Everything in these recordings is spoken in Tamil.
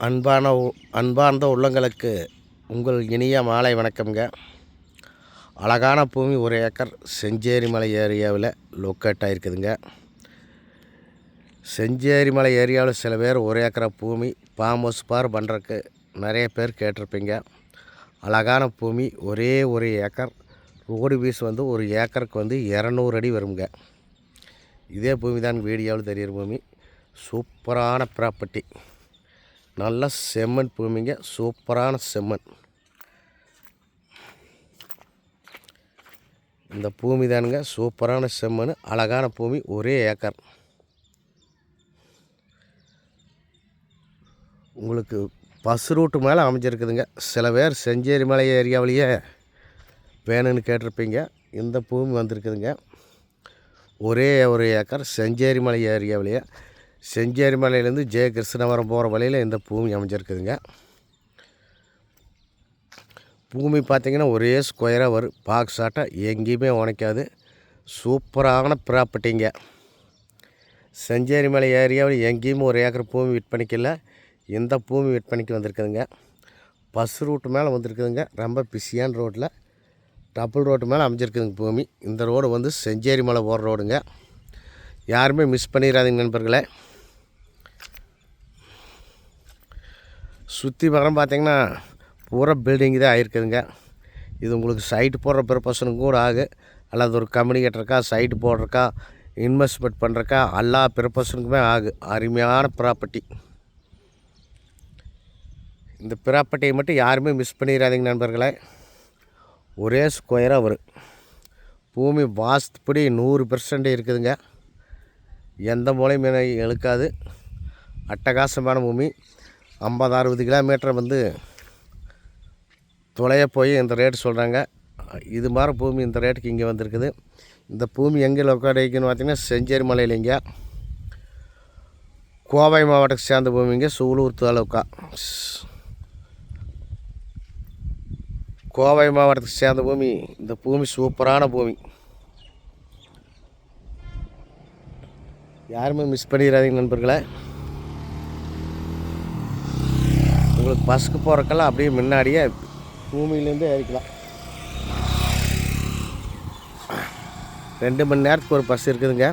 அன்பான உ- அன்பார்ந்த உள்ளங்களுக்கு உங்கள் இனிய மாலை வணக்கம்ங்க. அழகான பூமி ஒரு ஏக்கர் செஞ்சேரி மலை ஏரியாவில் லொக்கேட் ஆகிருக்குதுங்க செஞ்சேரி மலை ஏரியாவில் சில பேர் ஒரு ஏக்கரை பூமி ஃபார்ம் ஹவுஸ் பார் பண்ணுறக்கு நிறைய பேர் கேட்டிருப்பீங்க. அழகான பூமி ஒரே ஒரு ஏக்கர். ரோடு வீஸ் வந்து ஒரு ஏக்கருக்கு வந்து இரநூறு அடி வருங்க. இதே பூமி தான் வீடியோவில் தெரியிற பூமி. சூப்பரான ப்ராப்பர்ட்டி. நல்ல செம்மண் பூமிங்க சூப்பரான செம்மண். இந்த பூமி தானுங்க. சூப்பரான செம்மண். அழகான பூமி. ஒரே ஏக்கர். உங்களுக்கு பஸ் ரூட்டு மேலே அமைஞ்சிருக்குதுங்க. சில பேர் செஞ்சேரி மலை ஏரியாவிலேயே வேணும்னு கேட்டிருப்பீங்க. இந்த பூமி வந்திருக்குதுங்க. ஒரே ஒரு ஏக்கர் செஞ்சேரி மலை ஏரியாவிலேயே. செஞ்சேரி மலையிலேருந்து ஜெய கிருஷ்ணவரம் போகிற வழியில் இந்த பூமி அமைஞ்சிருக்குதுங்க. பூமி பார்த்திங்கன்னா ஒரே ஸ்கொயராக வரும் பாக்ஸ் ஆட்டை எங்கேயுமே உடைக்காது சூப்பரான ப்ராப்பர்ட்டிங்க செஞ்சேரி மலை ஏரியாவில் எங்கேயுமே ஒரு ஏக்கர் பூமி விற்பனைக்கில்ல. இந்த பூமி விற்பனைக்கு வந்திருக்குதுங்க. பஸ் ரூட்டு மேலே வந்திருக்குதுங்க. ரொம்ப பிஸியான ரோட்டில் டபுள் ரோட்டு மேலே அமைஞ்சிருக்குதுங்க பூமி. இந்த ரோடு வந்து செஞ்சேரி மலை போகிற ரோடுங்க யாருமே மிஸ் பண்ணிடாதீங்க நண்பர்களே. சுற்றி பக்கம் பார்த்தீங்கன்னா பூரா பில்டிங் தான் ஆகிருக்குதுங்க இது உங்களுக்கு சைட்டு போடுற பர்பஸனுக்கும் கூட ஆகும் அல்லது ஒரு கம்பெனி கட்டுறக்கா சைட்டு போடுறக்கா இன்வெஸ்ட்மெண்ட் பண்ணுறக்கா எல்லா பர்பஸனுக்குமே ஆகும் அருமையான ப்ராப்பர்ட்டி இந்த ப்ராப்பர்ட்டியை மட்டும் யாருமே மிஸ் பண்ணிடாதீங்க நண்பர்களே. ஒரே ஸ்கொயராக வரும் பூமி வாஸ்துப்படி நூறு பெர்சன்ட் இருக்குதுங்க. எந்த மூலையும் இழுக்காது. அட்டகாசமான பூமி. ஐம்பது அறுபது கிலோமீட்டர் வந்து தொலைய போய் இந்த ரேட் சொல்கிறாங்க இது மாதிரி பூமி இந்த ரேட்டுக்கு இங்கே வந்திருக்குது. இந்த பூமி எங்கே லொக்கேட் ஆகிக்குன்னு பார்த்தீங்கன்னா செஞ்சேரி மலையிலிங்க கோவை மாவட்டத்தை சேர்ந்த பூமிங்க சூலூர் தாலுக்கா. கோவை மாவட்டத்துக்கு சேர்ந்த பூமி இந்த பூமி சூப்பரான பூமி. யாருமே மிஸ் பண்ணிடாதீங்க நண்பர்களே. உங்களுக்கு பஸ்ஸுக்கு போகிறக்கெல்லாம் அப்படியே முன்னாடியே பூமியிலேருந்து ஏறிக்கலாம். ரெண்டு மணி நேரத்துக்கு ஒரு பஸ் இருக்குதுங்க.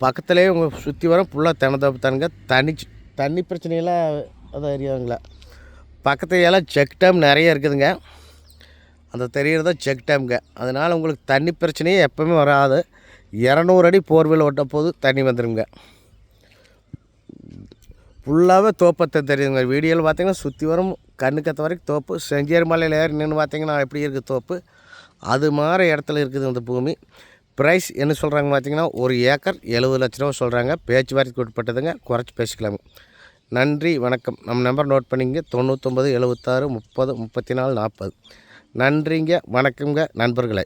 பக்கத்துலேயே உங்கள் சுற்றி வர ஃபுல்லாக தினதப்பு தானுங்க. தண்ணி தண்ணி பிரச்சனையெல்லாம் அதான் ஏரியாங்களா பக்கத்துலலாம் செக் டேம் நிறைய இருக்குதுங்க. அந்த தெரிகிறதா செக் டேம்ங்க அதனால் உங்களுக்கு தண்ணி பிரச்சனையே எப்போவுமே வராது. இரநூறு அடி போர்வெல் ஓட்ட போது தண்ணி வந்துடுங்க ஃபுல்லாகவே தோப்பத்தை தெரியுதுங்க. வீடியோவில் பார்த்தீங்கன்னா சுற்றி வரும் கண்ணுக்கத்த வரைக்கும் தோப்பு. செஞ்சேரி மலையில் ஏறி நின்று பார்த்தீங்கன்னா எப்படி இருக்குது தோப்பு? அது மாதிரி இடத்துல இருக்குது இந்த பூமி. ப்ரைஸ் என்ன சொல்கிறாங்க பார்த்தீங்கன்னா ஒரு ஏக்கர் எழுபது லட்ச ரூபா சொல்கிறாங்க பேச்சுவார்த்தைக்கு உட்பட்டதுங்க. குறைச்சி பேசிக்கலாங்க. நன்றி வணக்கம். நம்ம நம்பர் நோட் பண்ணிங்க தொண்ணூற்றொம்பது எழுபத்தாறு முப்பது முப்பத்தி நாலு நாற்பது. நன்றிங்க வணக்கங்க நண்பர்களே.